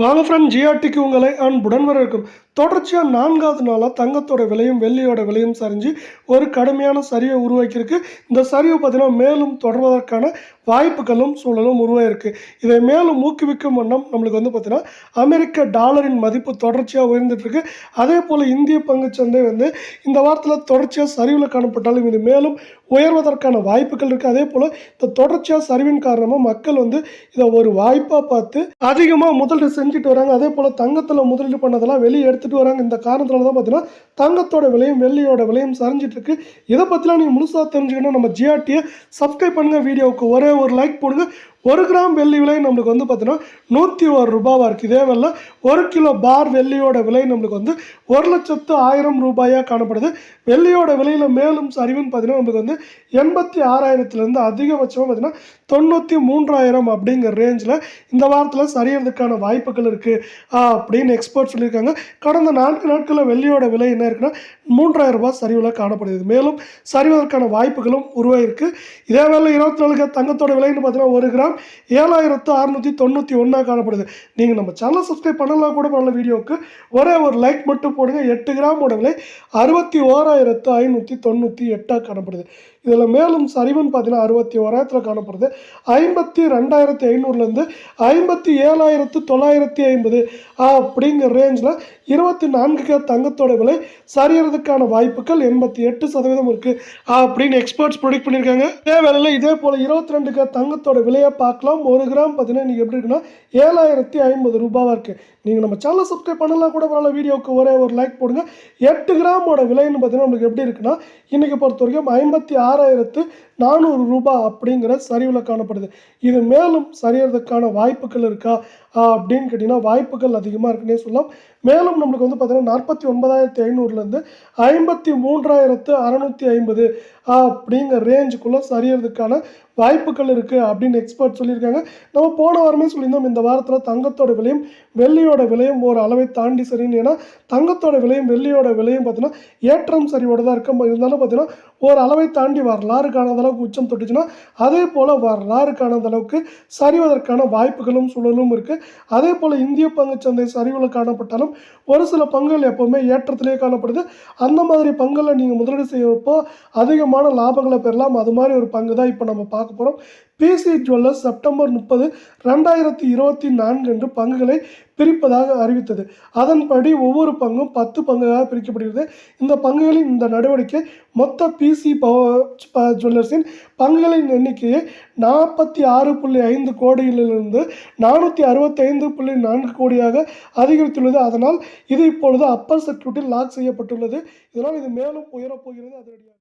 வாங்க ஃப்ரெண்ட் ஜிஆர்டிக்கு உங்களை அன்புடன் வரவேற்கும். தொடர்ச்சியாக நான்காவது நாளாக தங்கத்தோட விலையும் வெள்ளியோட விலையும் சரிஞ்சு ஒரு கடுமையான சரிவை உருவாக்கியிருக்கு. இந்த சரிவு பார்த்தீங்கன்னா மேலும் தொடர்வதற்கான வாய்ப்புகளும் சூழலும் உருவாயிருக்கு. இதை மேலும் ஊக்குவிக்கும் வண்ணம் நம்மளுக்கு வந்து பார்த்திங்கன்னா அமெரிக்க டாலரின் மதிப்பு தொடர்ச்சியாக உயர்ந்துட்டுருக்கு. அதே போல் இந்திய பங்குச்சந்தை வந்து இந்த வாரத்தில் தொடர்ச்சியாக சரிவில் காணப்பட்டாலும் இது மேலும் உயர்வதற்கான வாய்ப்புகள் இருக்குது அதே போல் இந்த தொடர்ச்சியாக சரிவின் காரணமாக மக்கள் வந்து இதை ஒரு வாய்ப்பாக பார்த்து அதிகமாக முதலீடு செஞ்சுட்டு வராங்க. அதே போல் தங்கத்தில் முதலீடு பண்ணதெல்லாம் வெளியே எடுத்துகிட்டு வராங்க. இந்த காரணத்தினால தான் பார்த்தீங்கன்னா தங்கத்தோட விலையும் வெள்ளியோட விலையும் சரிஞ்சிட்ருக்கு இதை பற்றிலாம் நீங்கள் முழுசாக தெரிஞ்சுக்கணும். நம்ம ஜிஆர்டியை சப்ஸ்கிரைப் பண்ணுங்கள் வீடியோவுக்கு ஒரே ஒரு லைக் போடுங்க. ஒரு கிராம் வெள்ளி விலை நம்மளுக்கு வந்து பார்த்தீங்கன்னா நூற்றி ஒரு ரூபாவாக இருக்குது இதே வேலை ஒரு கிலோ பார் வெள்ளியோட விலை நம்மளுக்கு வந்து ஒரு லட்சத்து ஆயிரம் ரூபாயாக காணப்படுது. வெள்ளியோட விலையில் மேலும் சரிவுன்னு பார்த்தீங்கன்னா நம்மளுக்கு வந்து எண்பத்தி ஆறாயிரத்துலேருந்து அதிகபட்சமாக பார்த்தீங்கன்னா தொண்ணூற்றி மூன்றாயிரம் அப்படிங்கிற ரேஞ்சில் இந்த வாரத்தில் சரியறதுக்கான வாய்ப்புகள் இருக்குது அப்படின்னு எக்ஸ்பர்ட் சொல்லியிருக்காங்க. கடந்த நான்கு நாட்களில் வெள்ளியோட விலை என்ன இருக்குன்னா மூன்றாயிரம் ரூபாய் சரிவில் காணப்படுது. மேலும் சரிவதற்கான வாய்ப்புகளும் உருவாயிருக்கு. இதே வேலை இருபத்தி நாலுக்கு தங்கத்தோட விலைன்னு பார்த்தீங்கன்னா ஒரு கிராம் ஏழாயிரத்து அறுநூற்றி தொண்ணூற்றி ஒன்றாக காணப்படுது. நீங்கள் நம்ம சேனல் சப்ஸ்கிரைப் பண்ணலாம் கூட பண்ணல வீடியோவுக்கு. ஒரே ஒரு லைக் மட்டும் போடுங்க. எட்டு கிராமோட விலை அறுபத்தி ஓராயிரத்து ஐநூற்றி தொண்ணூற்றி எட்டாக காணப்படுது. இதில் மேலும் சரிவன் பார்த்தீங்கன்னா அறுபத்தி ஓராயிரத்தில் காணப்படுது. ஐம்பத்தி ரெண்டாயிரத்தி ஐநூறுலேருந்து ஐம்பத்தி ஏழாயிரத்து தொள்ளாயிரத்தி ஐம்பது அப்படிங்கிற ரேஞ்சில் இருபத்தி நான்கு கே தங்கத்தோட விலை சரியறதுக்கான வாய்ப்புகள் எண்பத்தி எட்டு சதவீதம் இருக்குது அப்படின்னு எக்ஸ்பர்ட்ஸ் ப்ரொடிக்ட் பண்ணியிருக்காங்க. இதே வேலையில் இதே போல் இருபத்தி ரெண்டுக்கு தங்கத்தோட விலையை பார்க்கலாம். ஒரு கிராம் பார்த்தீங்கன்னா இன்றைக்கி எப்படி இருக்குன்னா ஏழாயிரத்தி ஐம்பது ரூபாவாக இருக்குது நீங்கள் நம்ம சேனலை சப்ஸ்கிரைப் பண்ணலாம் கூட பரவாயில்ல வீடியோவுக்கு ஒரே ஒரு லைக் போடுங்க. எட்டு கிராமோட விலைன்னு பார்த்தீங்கன்னா நம்மளுக்கு எப்படி இருக்குன்னா இன்றைக்கி பொறுத்த வரைக்கும் ஐம்பத்தி ஆறாயிரத்து நானூறு ரூபாய் அப்படிங்கிற சரிவில் காணப்படுது. இது மேலும் சரியறதுக்கான வாய்ப்புகள் இருக்கா? அப்படின்னு கேட்டிங்கன்னா வாய்ப்புகள் அதிகமாக இருக்குன்னே சொல்லலாம். மேலும் நம்மளுக்கு வந்து பார்த்தீங்கன்னா நாற்பத்தி ஒன்பதாயிரத்தி ஐநூறுலேருந்து ஐம்பத்தி மூன்றாயிரத்து அறநூற்றி ஐம்பது அப்படிங்கிற ரேஞ்சுக்குள்ளே சரியறதுக்கான வாய்ப்புகள் இருக்குது அப்படின்னு எக்ஸ்பர்ட் சொல்லியிருக்காங்க. நம்ம போன வாரமே சொல்லியிருந்தோம் இந்த வாரத்தில் தங்கத்தோட விலையும் வெள்ளியோட விலையும் ஒரு அளவை தாண்டி சரின்னு. ஏன்னா தங்கத்தோட விலையும் வெள்ளியோட விலையும் பார்த்தீங்கன்னா ஏற்றம் சரிவோட தான் இருக்கும் இருந்தாலும் பார்த்தீங்கன்னா ஒரு அளவை தாண்டி வரலாறு காணாத அளவுக்கு உச்சம் தொட்டுச்சுன்னா அதே போல் வரலாறு காணாத அளவுக்கு சரிவதற்கான வாய்ப்புகளும் சூழலும் இருக்குது அதே போல் இந்திய பங்குச்சந்தை சரிவில் காணப்பட்டாலும் ஒரு சில பங்குகள் எப்போவுமே ஏற்றத்திலே காணப்படுது. அந்த மாதிரி பங்குகளை நீங்கள் முதலீடு செய்யறப்போ அதிகமான லாபங்களை பெறலாம். அது மாதிரி ஒரு பங்கு தான் இப்போ நம்ம பார்க்க போகிறோம் பிசி ஜுவல்லர்ஸ் செப்டம்பர் முப்பது ரெண்டாயிரத்தி இருபத்தி நான்கு என்று பங்குகளை பிரிப்பதாக அறிவித்தது. அதன்படி ஒவ்வொரு பங்கும் பத்து பங்குகளாக பிரிக்கப்படுகிறது. இந்த பங்குகளின் இந்த நடவடிக்கை மொத்த பிசி ஜுவல்லர்ஸின் பங்குகளின் எண்ணிக்கையை நாற்பத்தி ஆறு புள்ளி ஐந்து கோடியிலிருந்து நானூற்றி அறுபத்தைந்து புள்ளி நான்கு கோடியாக அதிகரித்துள்ளது. அதனால் இது இப்பொழுது அப்பர் சர்க்கியூட்டில் லாக் செய்யப்பட்டுள்ளது. இதனால் இது மேலும் உயரப்போகிறது அதனுடைய